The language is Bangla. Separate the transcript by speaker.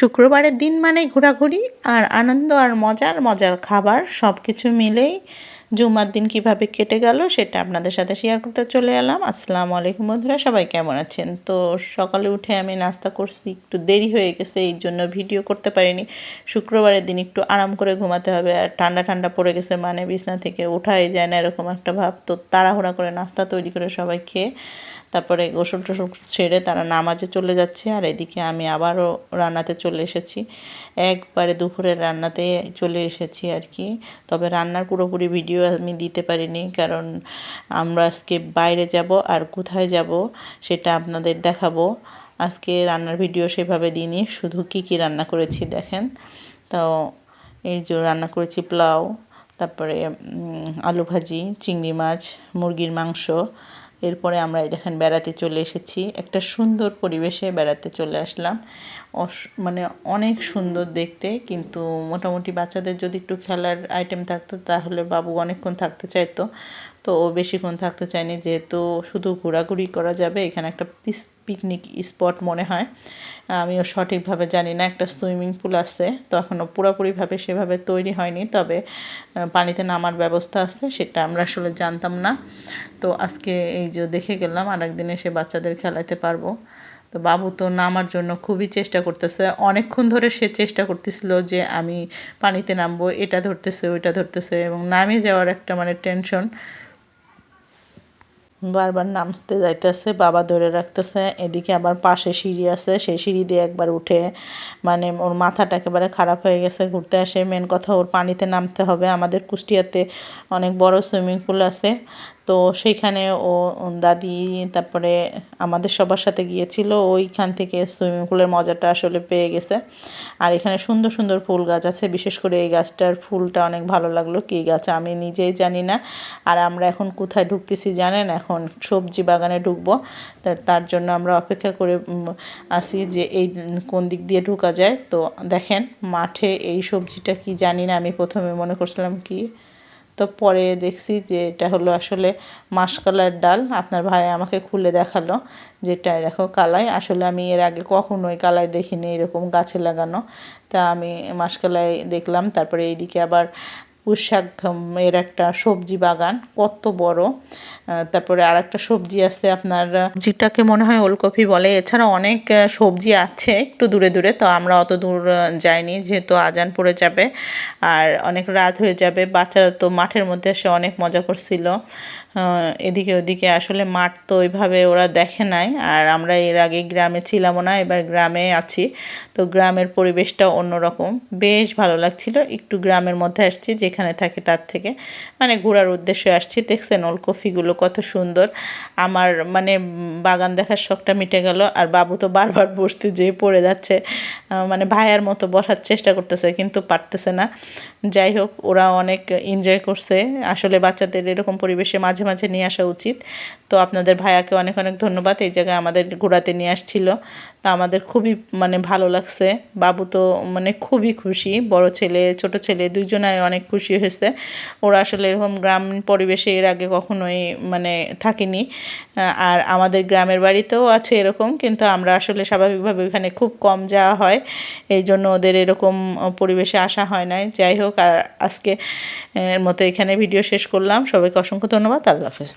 Speaker 1: শুক্রবারের দিন মানে ঘোরাঘুরি আর আনন্দ আর মজার মজার খাবার সব কিছু মিলেই জুমার দিন কীভাবে কেটে গেল সেটা আপনাদের সাথে শেয়ার করতে চলে এলাম। আসসালামু আলাইকুম বন্ধুরা, সবাই কেমন আছেন? তো সকালে উঠে আমি নাস্তা করছি, একটু দেরি হয়ে গেছে, এই জন্য ভিডিও করতে পারিনি। শুক্রবারের দিন একটু আরাম করে ঘুমাতে হবে আর ঠান্ডা ঠান্ডা পড়ে গেছে মানে বিছনা থেকে ওঠাই যায় না এরকম একটা ভাব। তো তাড়াহুড়া করে নাস্তা তৈরি করে সবাই খেয়ে তারপরে গোসল টোসল ছেড়ে তারা নামাজে চলে যাচ্ছে আর এদিকে আমি আবারও রান্নাতে চলে এসেছি। একবারে দুপুরের রান্নাতে চলে এসেছি আর কি। তবে রান্নার পুরোপুরি ভিডিও আমি দিতে পারিনি কারণ আমরা আজকে বাইরে যাব আর কোথায় যাব সেটা আপনাদের দেখাবো। আজকে রান্নার ভিডিও সেভাবে দিইনি, শুধু কি কি রান্না করেছি দেখেন। তো এই যে রান্না করেছি পোলাও, তারপরে আলু ভাজি, চিংড়ি মাছ, মুরগির মাংস এরপরে আমরা দেখেন বেড়াতে চলে এসেছি। একটা সুন্দর পরিবেশে বেড়াতে চলে আসলাম। মানে অনেক সুন্দর দেখতে, কিন্তু মোটামুটি বাচ্চাদের যদি একটু খেলার আইটেম থাকতো, তাহলে বাবু অনেকক্ষণ থাকতে চাইতো। তো ও বেশিক্ষণ থাকতে চায়নি, যেহেতু শুধু ঘোরাঘুরি করা যাবে, এখানে একটা পিস পিকনিক স্পট মনে হয়। আমিও সঠিকভাবে জানি না, একটা সুইমিং পুল আছে, তো এখনও পুরোপুরিভাবে সেভাবে তৈরি হয়নি, তবে পানিতে নামার ব্যবস্থা আছে, সেটা আমরা আসলে জানতাম না। তো আজকে এই যে দেখে গেলাম আর একদিন এসে বাচ্চাদের খেলাতে পারব। তো বাবু তো নামার জন্য খুবই চেষ্টা করতেছে। অনেকক্ষণ ধরে সে চেষ্টা করতেছিল যে আমি পানিতে নামবো, এটা ধরতেছে, ওইটা ধরতেছে, এবং নামে যাওয়ার একটা মানে টেনশন বারবার নামতে যাইতেছে, বাবা ধরে রাখতেছে, এদিকে আবার পাশে সিঁড়ি আছে, সেই সিঁড়ি দিয়ে একবার উঠে মানে ওর মাথাটা একেবারে খারাপ হয়ে গেছে, ঘুরতে আসে। মেন কথা, ওর পানিতে নামতে হবে। আমাদের কুষ্টিয়াতে অনেক বড় সুইমিং পুল আছে। তো সেইখানে ও দাদি, তারপরে আমাদের সবার সাথে গিয়েছিল। ওইখান থেকে সুইমিং পুলের মজাটা আসলে পেয়ে গেছে। আর এখানে সুন্দর সুন্দর ফুল গাছ আছে। বিশেষ করে এই গাছটার ফুলটা অনেক ভালো লাগল। কী গাছ আমি নিজেই জানি না। আর আমরা এখন কোথায় ঢুকতেছি জানেন? এখন সবজি বাগানে ঢুকবো। তার জন্য আমরা অপেক্ষা করে আসি যে এই কোন দিক দিয়ে ঢুকা যায়। তো দেখেন মাঠে এই সবজিটা কি জানি না। আমি প্রথমে মনে করছিলাম কি তো পরে দেখছি যে এটা হলো আসলে মাসকালার ডাল। আপনার ভাই আমাকে খুলে দেখাল যেটা দেখো কালাই। আসলে আমি এর আগে কখনোই কালাই দেখিনি এরকম গাছে লাগানো। তা আমি মাসকালাই দেখলাম, তারপরে এইদিকে আবার পুঁশাক এর একটা সবজি বাগান, কত বড়। তারপরে আর একটা সবজি আছে আপনার, যেটাকে মনে হয় ওলকপি বলে। এছাড়া অনেক সবজি আছে একটু দূরে দূরে, তো আমরা অত দূর যাইনি, যেহেতু আজান পড়ে যাবে। আর অনেক রাত হয়ে যাবে, বাচ্চারা তো মাঠের মধ্যে এসে অনেক মজা করছিল। এদিকে ওদিকে আসলে মাঠ তো ওইভাবে ওরা দেখে নাই। আর আমরা এর আগে গ্রামে ছিলাম না, এবার গ্রামে আছি। তো গ্রামের পরিবেশটা অন্যরকম। বেশ ভালো লাগছিল। একটু গ্রামের মধ্যে আসছি যেখানে থাকি তার থেকে। মানে ঘোরার উদ্দেশ্যে আসছি। দেখছেন ওলকফিগুলো কত সুন্দর। আমার মানে বাগান দেখার শখটা মিটে গেল। আর বাবু তো বারবার বসতে যেয়ে পড়ে যাচ্ছে। মানে ভাইয়ার মতো বসার চেষ্টা করতেছে, কিন্তু পারতেছে না। যাই হোক, ওরা অনেক এনজয় করছে। আসলে বাচ্চাদের এরকম পরিবেশে মাঝে মাঝে নিয়ে আসা উচিত। তো আপনাদের ভাইয়াকে অনেক অনেক ধন্যবাদ। এই জায়গায় আমাদের ঘোরাতে নিয়ে আসছিল। তা আমাদের খুবই মানে ভালো লাগছে। বাবু তো মানে খুবই খুশি। বড় ছেলে, ছোট ছেলে, দুইজনাই অনেক খুশি। হয়েছে। ওরা আসলে এরকম গ্রামীণ পরিবেশে এর আগে কখনোই মানে থাকিনি। আর আমাদের গ্রামের বাড়িতেও আছে এরকম, কিন্তু আমরা আসলে স্বাভাবিকভাবে ওখানে খুব কম যাওয়া হয়। এই জন্য ওদের এরকম পরিবেশে আসা হয় নাই। যাই হোক, আর আজকে, এর মতো এখানে ভিডিও শেষ করলাম। সবাইকে অসংখ্য ধন্যবাদ। আল্লাহ হাফেজ।